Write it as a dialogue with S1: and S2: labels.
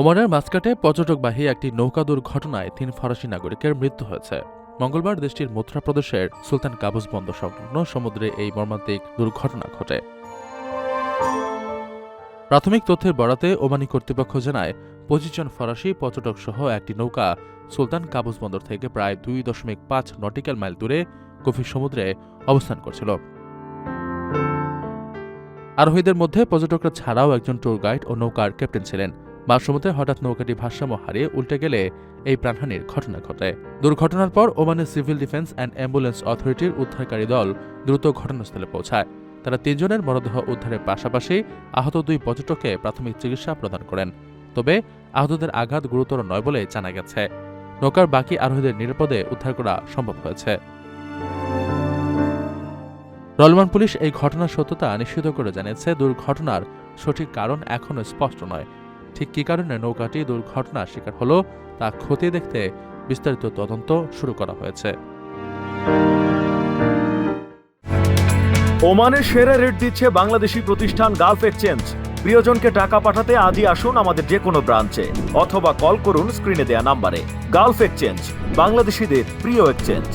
S1: ওমানের মাস্কাটে পর্যটকবাহী একটি নৌকা দুর্ঘটনায় তিন ফরাসি নাগরিকের মৃত্যু হয়েছে। মঙ্গলবার দেশটির মথুরা প্রদেশের সুলতান কাবুস বন্দর সংলগ্ন সমুদ্রে এই মর্মান্তিক দুর্ঘটনা ঘটে। প্রাথমিক তথ্যের বরাতে ওমানি কর্তৃপক্ষ জানায়, পঁচিশ জন ফরাসি পর্যটক সহ একটি নৌকা সুলতান কাবুস বন্দর থেকে প্রায় দুই দশমিক পাঁচ নটিক্যাল মাইল দূরে গভীর সমুদ্রে অবস্থান করছিল। আরোহীদের মধ্যে পর্যটকরা ছাড়াও একজন ট্যুর গাইড ও নৌকার ক্যাপ্টেন ছিলেন। মাঝসমুদ্রে হঠাৎ নৌকাটি ভারসাম্য হারিয়ে উল্টে গেলে এই প্রাণহানির ঘটনা ঘটে। দুর্ঘটনার পর ওমানের সিভিল ডিফেন্স অ্যান্ড অ্যাম্বুলেন্স অথরিটির উদ্ধারকারী দল দ্রুত ঘটনাস্থলে পৌঁছায়। তারা তিনজনের মরদেহ উদ্ধারের পাশাপাশি আহত দুই পর্যটককে প্রাথমিক চিকিৎসা প্রদান করেন। তবে আহতদের আঘাত গুরুতর নয় বলে জানা গেছে। নৌকার বাকি আরোহীদের নিরাপদে উদ্ধার করা সম্ভব হয়েছে। রলমান পুলিশ এই ঘটনার সত্যতা নিশ্চিত করে জানিয়েছে। দুর্ঘটনার সঠিক কারণ এখনও স্পষ্ট নয়। ঠিক কী কারণে নৌকাটি দুর্ঘটনার শিকার হলো তা খতিয়ে দেখতে বিস্তারিত তদন্ত শুরু করা হয়েছে।
S2: ওমানের সেরা রেট দিচ্ছে বাংলাদেশি প্রতিষ্ঠান গালফ এক্সচেঞ্জ। প্রিয়জনকে টাকা পাঠাতে আজই আসুন আমাদের যে কোনো ব্রাঞ্চে, অথবা কল করুন স্ক্রিনে দেয়া নাম্বারে। গালফ এক্সচেঞ্জ, বাংলাদেশিদের প্রিয় এক্সচেঞ্জ।